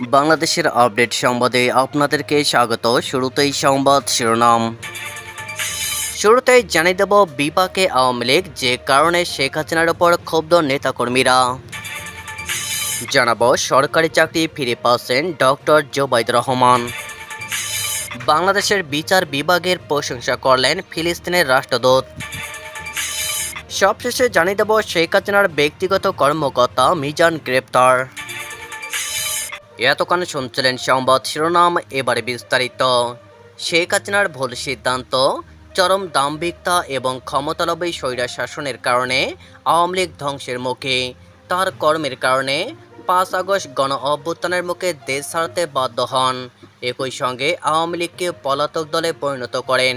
বাংলাদেশের আপডেট সংবাদে আপনাদেরকে স্বাগত। শুরুতেই সংবাদ শিরোনাম। শুরুতেই জানিয়ে দেব বিপাকে আওয়ামী লীগ, যে কারণে শেখ হাসিনার ওপর ক্ষুব্ধ নেতাকর্মীরা। জানাব, সরকারি চাকরি ফিরে পাচ্ছেন ডক্টর জোবাইদ রহমান। বাংলাদেশের বিচার বিভাগের প্রশংসা করলেন ফিলিস্তিনের রাষ্ট্রদূত। সবশেষে জানিয়ে দেব শেখ হাসিনার ব্যক্তিগত কর্মকর্তা মিজান গ্রেপ্তার। এতক্ষণ শুনছিলেন সংবাদ শিরোনাম, এবারে বিস্তারিত। শেখ হাসিনার ভুল সিদ্ধান্ত, চরম দাম্ভিকতা এবং ক্ষমতালবী স্বৈরা শাসনের কারণে আওয়ামী লীগ ধ্বংসের মুখে। তার কর্মের কারণে পাঁচ আগস্ট গণ অভ্যুত্থানের মুখে দেশ ছাড়তে বাধ্য হন। একই সঙ্গে আওয়ামী লীগকে পলাতক দলে পরিণত করেন।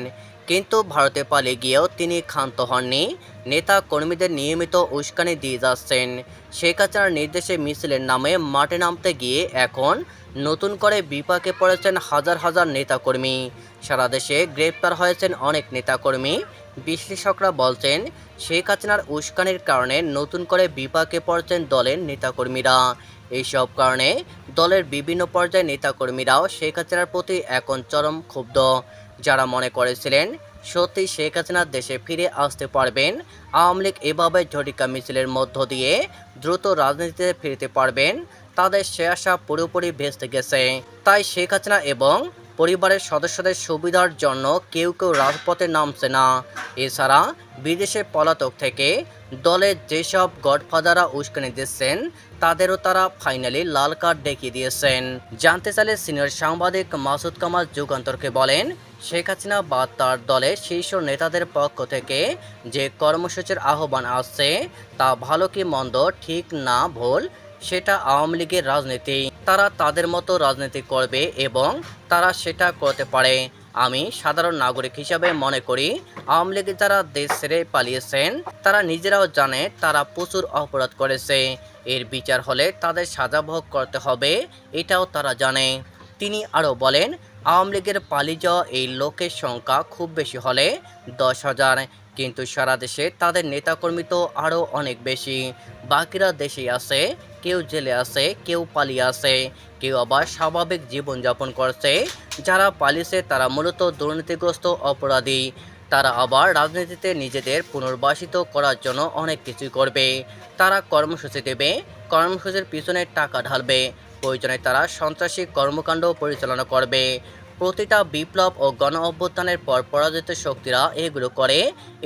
কিন্তু ভারতে পালিয়ে গিয়েও তিনি ক্ষান্ত হননি। নেতা কর্মীদের নিয়মিত উস্কানি দিয়ে যাচ্ছেন। শেখ হাসিনার নির্দেশে মিছিলের নামে মাঠে নামতে গিয়ে এখন নতুন করে বিপাকে পড়েছেন হাজার হাজার নেতাকর্মী। সারা দেশে গ্রেপ্তার হয়েছেন অনেক নেতাকর্মী। বিশ্লেষকরা বলছেন, শেখ হাসিনার উস্কানির কারণে নতুন করে বিপাকে পড়েছেন দলের নেতাকর্মীরা। এইসব কারণে দলের বিভিন্ন পর্যায়ে নেতাকর্মীরাও শেখ হাসিনার প্রতি এখন চরম ক্ষুব্ধ। যারা মনে করেছিলেন সত্যি শেখ হাসিনা দেশে ফিরে আসতে পারবেন, আওয়ামী লীগ এভাবে ঝটিকা মিছিলের মধ্য দিয়ে দ্রুত রাজনীতিতে ফিরতে পারবেন, তাদের সে আশা পুরোপুরি ভেস্তে গেছে। তাই শেখ হাসিনা এবং পরিবারের সদস্যদের সুবিধার জন্য কেউ কেউ রাজপথে নামছে না। এছাড়া বিদেশে পলাতক থেকে দলের যেসব গডফাদাররা উস্কানি দিচ্ছেন তাদেরও তারা ফাইনালি লাল কার্ড দেখিয়ে দিয়েছেন। জানতে চাইলে সিনিয়র সাংবাদিক মাসুদ কামাল যুগান্তরকে বলেন, শেখ হাসিনা বা তার দলের শীর্ষ নেতাদের পক্ষ থেকে যে কর্মসূচির আহ্বান আসছে তা ভালো কি মন্দ, ঠিক না ভুল, সেটা আওয়ামী লীগের রাজনীতি। তারা তাদের মতো রাজনীতি করবে এবং তারা সেটা করতে পারে। আমি সাধারণ নাগরিক হিসাবে মনে করি আওয়ামী লীগের যারা দেশ ছেড়ে পালিয়েছেন, তারা নিজেরাও জানে তারা প্রচুর অপরাধ করেছে। এর বিচার হলে তাদের সাজা ভোগ করতে হবে, এটাও তারা জানে। তিনি আরও বলেন, আওয়ামী লীগের পালিয়ে যাওয়া এই লোকের সংখ্যা খুব বেশি হলে দশ হাজার, কিন্তু সারা দেশে তাদের নেতাকর্মী তো আরও অনেক বেশি। বাকিরা দেশেই আছে কেউ জেলে আছে, কেউ পালিয়ে আছে, কেউ আবার স্বাভাবিক জীবনযাপন করছে। যারা পালিয়েছে, তারা মূলত দুর্নীতিগ্রস্ত অপরাধী। তারা আবার রাজনীতিতে নিজেদের পুনর্বাসিত করার জন্য অনেক কিছুই করবে। তারা কর্মসূচি দেবে, কর্মসূচির পিছনে টাকা ঢালবে। প্রয়োজনে তারা সন্ত্রাসী কর্মকাণ্ড পরিচালনা করবে। প্রতিটা বিপ্লব ও গণ অভ্যুত্থানের পর পরাজিত শক্তিরা এগুলো করে।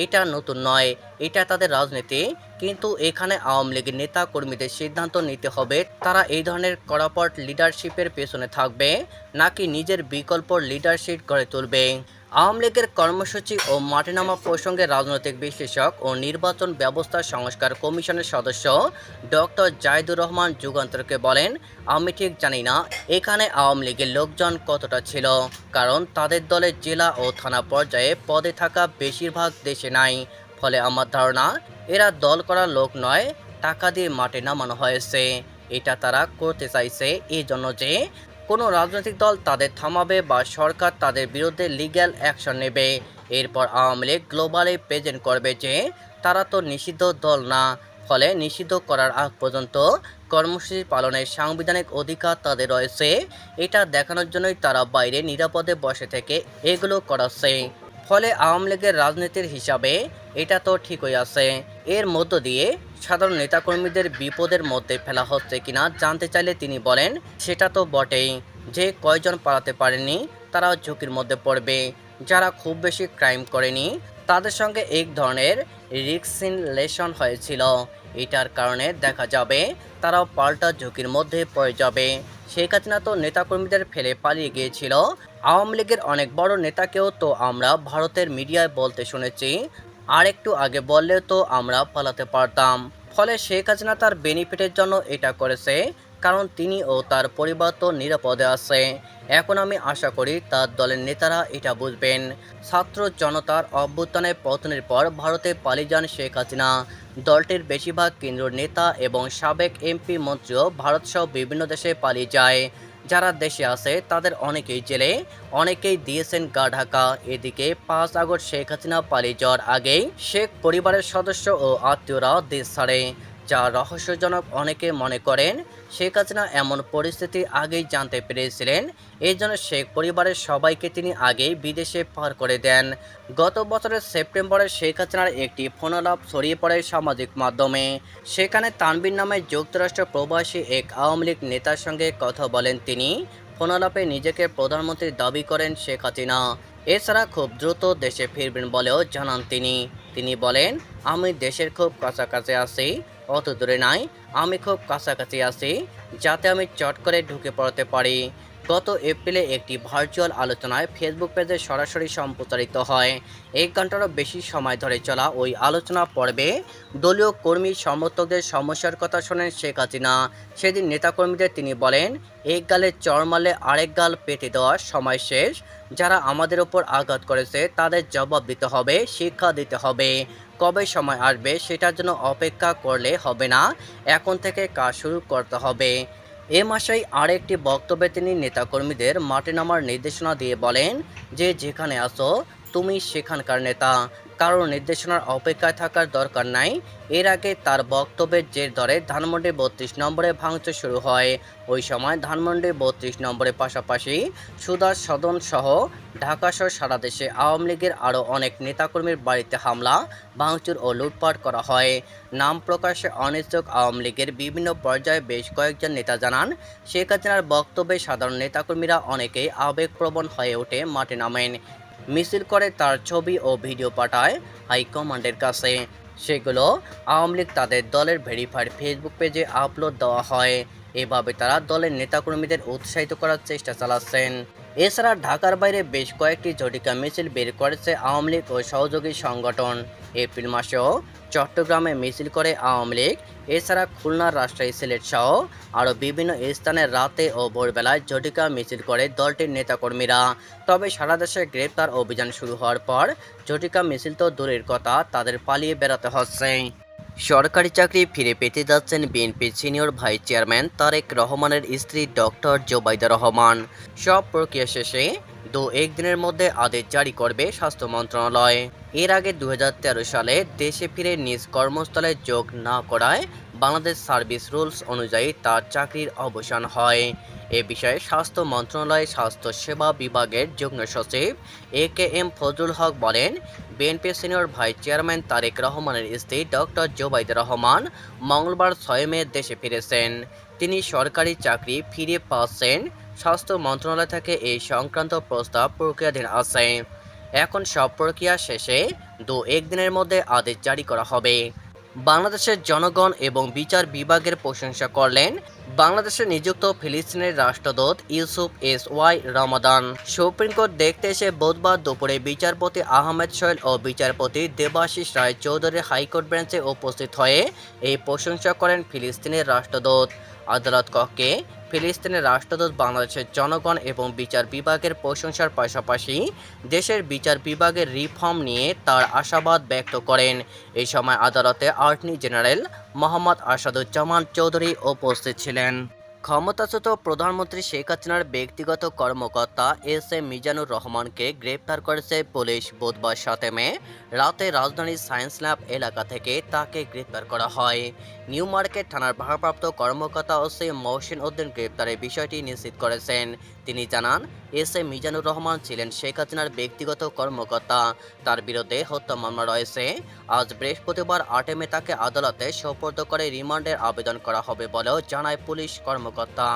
এটা নতুন নয়, এটা তাদের রাজনীতি। কিন্তু এখানে আওয়ামী লীগের নেতা কর্মীদের সিদ্ধান্ত নিতে হবে, তারা এই ধরনের কড়াপট লিডারশিপের পেছনে থাকবে, নাকি নিজের বিকল্প লিডারশিপ গড়ে তুলবে। আওয়ামী লীগের কর্মসূচি ও মাঠে নামা প্রসঙ্গে রাজনৈতিক বিশ্লেষক ও নির্বাচন ব্যবস্থা সংস্কার কমিশনের সদস্য ডক্টর জাহিদুর রহমান যুগান্তরকে বলেন, আমি ঠিক জানি না এখানে আওয়ামী লীগের লোকজন কতটা ছিল, কারণ তাদের দলের জেলা ও থানা পর্যায়ে পদে থাকা বেশিরভাগ দেশে নাই। ফলে আমার ধারণা, এরা দল করা লোক নয়, টাকা দিয়ে মাঠে নামানো হয়েছে। এটা তারা করতে চাইছে এই জন্য যে কোনো রাজনৈতিক দল তাদের থামাবে বা সরকার তাদের বিরুদ্ধে লিগ্যাল অ্যাকশন নেবে। এরপর আওয়ামী লীগ গ্লোবালি প্রেজেন্ট করবে যে, তারা তো নিষিদ্ধ দল না। ফলে নিষিদ্ধ করার আগ পর্যন্ত কর্মসূচি পালনের সাংবিধানিক অধিকার তাদের রয়েছে। এটা দেখানোর জন্যই তারা বাইরে নিরাপদে বসে থেকে এগুলো করাচ্ছে। ফলে আওয়ামী লীগের রাজনীতির হিসাবে এটা তো ঠিকই আছে। এর মধ্য দিয়ে সাধারণ নেতাকর্মীদের বিপদের মধ্যে ফেলা হচ্ছে কিনা জানতে চাইলে তিনি বলেন, সেটা তো বটেই। যে কয়জন পালাতে পারেনি, তারাও ঝুঁকির মধ্যে পড়বে। যারা খুব বেশি ক্রাইম করেনি, তাদের সঙ্গে এক ধরনের রিক্সিনলেশন হয়েছিল। এটার কারণে দেখা যাবে, তারাও পাল্টা ঝুঁকির মধ্যে পড়ে যাবে। শেখ হাসিনা তো নেতাকর্মীদের ফেলে পালিয়ে গিয়েছিল। আওয়ামী লীগের অনেক বড় নেতাকেও তো আমরা ভারতের মিডিয়ায় বলতে শুনেছি। আর একটু আগে বললেও তো আমরা পালাতে পারতাম। ফলে শেখ হাসিনা তার বেনিফিটের জন্য এটা করেছে, কারণ তিনি ও তার পরিবার তো নিরাপদে আছে। এখন আমি আশা করি তার দলের নেতারা এটা বুঝবেন। ছাত্র জনতার অভ্যুত্থানের পতনের পর ভারতে পালিয়ে যান শেখ হাসিনা। দলটির বেশিরভাগ কেন্দ্রীয় নেতা এবং সাবেক এমপি মন্ত্রীও ভারতসহ বিভিন্ন দেশে পালিয়ে যায়। যারা দেশে আছে, তাদের অনেকেই জেলে, অনেকেই দিয়েছেন গা ঢাকা। এদিকে পাঁচ আগস্ট শেখ হাসিনা পালিয়ে যাওয়ার আগেই শেখ পরিবারের সদস্য ও আত্মীয়রা দেশ ছাড়ে, যা রহস্যজনক অনেকে মনে করেন শেখ হাসিনা এমন পরিস্থিতি আগেই জানতে পেরেছিলেন। এই জন্য শেখ পরিবারের সবাইকে তিনি আগেই বিদেশে পার করে দেন। গত বছরের সেপ্টেম্বরে শেখ হাসিনার একটি ফোনালাপ ছড়িয়ে পড়ে সামাজিক মাধ্যমে। সেখানে তানবির নামে যুক্তরাষ্ট্র প্রবাসী এক আওয়ামী লীগ নেতার সঙ্গে কথা বলেন তিনি। ফোনালাপে নিজেকে প্রধানমন্ত্রী দাবি করেন শেখ হাসিনা। এছাড়া খুব দ্রুত দেশে ফিরবেন বলেও জানান তিনি। তিনি বলেন, আমি দেশের খুব কাছাকাছি আছি। অত দূরে নাই, আমি খুব কাছাকাছি আছি, যাতে আমি চট করে ঢুকে পড়তে পারি। গত এপ্রিলে একটি ভার্চুয়াল আলোচনায় ফেসবুক পেজে সরাসরি সম্প্রচারিত হয়। এক ঘন্টারও বেশি সময় ধরে চলা ওই আলোচনা পর্বে দলীয় কর্মী সমর্থকদের সমস্যার কথা শোনেন শেখ হাসিনা। সেদিন নেতাকর্মীদের তিনি বলেন, এক গালে চর মারলে আরেক গাল পেতে দেওয়ার সময় শেষ। যারা আমাদের ওপর আঘাত করেছে, তাদের জবাব দিতে হবে, শিক্ষা দিতে হবে। কবে সময় আসবে সেটার জন্য অপেক্ষা করলে হবে না। এখন থেকে কাজ শুরু করতে হবে। এ মাসেই আরেকটি বক্তব্যে তিনি নেতাকর্মীদের মাঠে নামার নির্দেশনা দিয়ে বলেন যে, যেখানে আসো তুমি সেখানকার নেতা। কারোর নির্দেশনার অপেক্ষায় থাকার দরকার নাই। এর আগে তার বক্তব্যের জের ধরে ধানমন্ডি বত্রিশ নম্বরে ভাঙচুর শুরু হয়। ওই সময় ধানমন্ডি বত্রিশ নম্বরের পাশাপাশি সুদাস সদন সহ ঢাকাসহ সারা দেশে আওয়ামী লীগের আরও অনেক নেতাকর্মীর বাড়িতে হামলা, ভাঙচুর ও লুটপাট করা হয়। নাম প্রকাশে অনিচ্ছুক আওয়ামী লীগের বিভিন্ন পর্যায়ে বেশ কয়েকজন নেতা জানান, শেখ হাসিনার বক্তব্যে সাধারণ নেতাকর্মীরা অনেকেই আবেগপ্রবণ হয়ে ওঠে, মাঠে নামেন। মিছিল করে তার ছবি ও ভিডিও পাঠায় হাইকমান্ডের কাছে। সেগুলো আওয়ামী লীগ তাদের দলের ভেরিফাইড ফেসবুক পেজে আপলোড দেওয়া হয়। এভাবে তারা দলের নেতাকর্মীদের উৎসাহিত করার চেষ্টা চালাচ্ছেন। এছাড়া ঢাকার বাইরে বেশ কয়েকটি ঝটিকা মিছিল বের করেছে আওয়ামী লীগ ও সহযোগী সংগঠন। এপ্রিল মাসেও চট্টগ্রামে মিছিল করে আওয়ামী লীগ, এছাড়া খুলনা রাজশাহী সিলেট সহ আরও বিভিন্ন স্থানে রাতে ও ভোরবেলায় ঝটিকা মিছিল করে দলটির নেতাকর্মীরা। তবে সারা দেশে গ্রেপ্তার অভিযান শুরু হওয়ার পর ঝটিকা মিছিল তো দূরের কথা, তাদের পালিয়ে বেড়াতে হচ্ছে। সরকারি চাকরি ফিরে পেতে যাচ্ছেন বিএনপির সিনিয়র ভাইস চেয়ারম্যান তারেক রহমানের স্ত্রী ডক্টর জোবাইদা রহমান। সব প্রক্রিয়া শেষে দু একদিনের মধ্যে আদেশ জারি করবে স্বাস্থ্য মন্ত্রণালয়। এর আগে দু হাজার তেরো সালে দেশে ফিরে নিজ কর্মস্থলে যোগ না করায় বাংলাদেশ সার্ভিস রুলস অনুযায়ী তার চাকরির অবসান হয়। এ বিষয়ে স্বাস্থ্য মন্ত্রণালয়ের স্বাস্থ্য সেবা বিভাগের যুগ্ম সচিব এ কে এম ফজলুল হক বলেন, BNP senior vice chairman Tarique রহমানের স্ত্রী ডক্টর জোবাইদ রহমান মঙ্গলবার ছয় মে দেশে ফিরেছেন। তিনি সরকারি চাকরি ফিরে পাচ্ছেন। স্বাস্থ্য মন্ত্রণালয় থেকে এই সংক্রান্ত প্রস্তাব প্রক্রিয়াধীন আছে। এখন সব প্রক্রিয়া শেষে দু একদিনের মধ্যে আদেশ জারি করা হবে। বাংলাদেশের জনগণ এবং বিচার বিভাগের প্রশংসা করলেন বাংলাদেশে নিযুক্ত ফিলিস্তিনের রাষ্ট্রদূত Yousef S Y Ramadan. Supreme court দেখতে এসে বুধবার দুপুরে বিচারপতি আহমেদ সোহেল ও বিচারপতি দেবাশিস রায় চৌধুরী হাইকোর্ট বেঞ্চে উপস্থিত হয়ে এই প্রশংসা করেন ফিলিস্তিনের রাষ্ট্রদূত। আদালত কক্ষে ফিলিস্তিনের রাষ্ট্রদূত বাংলাদেশের জনগণ এবং বিচার বিভাগের প্রশংসার পাশাপাশি দেশের বিচার বিভাগের রিফর্ম নিয়ে তার আশাবাদ ব্যক্ত করেন। এই সময় আদালতে অ্যাটর্নি জেনারেল মোহাম্মদ আসাদুজ্জামান চৌধুরী উপস্থিত ছিলেন। ক্ষমতাচ্যুত প্রধানমন্ত্রী শেখ হাসিনার ব্যক্তিগত কর্মকর্তা এস এম মিজানুর রহমানকে গ্রেপ্তার করেছে পুলিশ। বুধবার সাতে মে রাতে রাজধানীর সায়েন্স ল্যাব এলাকা থেকে তাকে গ্রেপ্তার করা হয়। নিউ মার্কেট থানার ভারপ্রাপ্ত কর্মকর্তা ওসি মহসিন উদ্দিন গ্রেপ্তারের বিষয়টি নিশ্চিত করেছেন। তিনি জানান, এস এম মিজানুর রহমান ছিলেন শেখ হাসিনার ব্যক্তিগত কর্মকর্তা। তার বিরুদ্ধে হত্যা মামলা রয়েছে। আজ বৃহস্পতিবার আটে মে তাকে আদালতে সোপর্দ করে রিমান্ডের আবেদন করা হবে বলেও জানায় পুলিশ কর্মকর্তা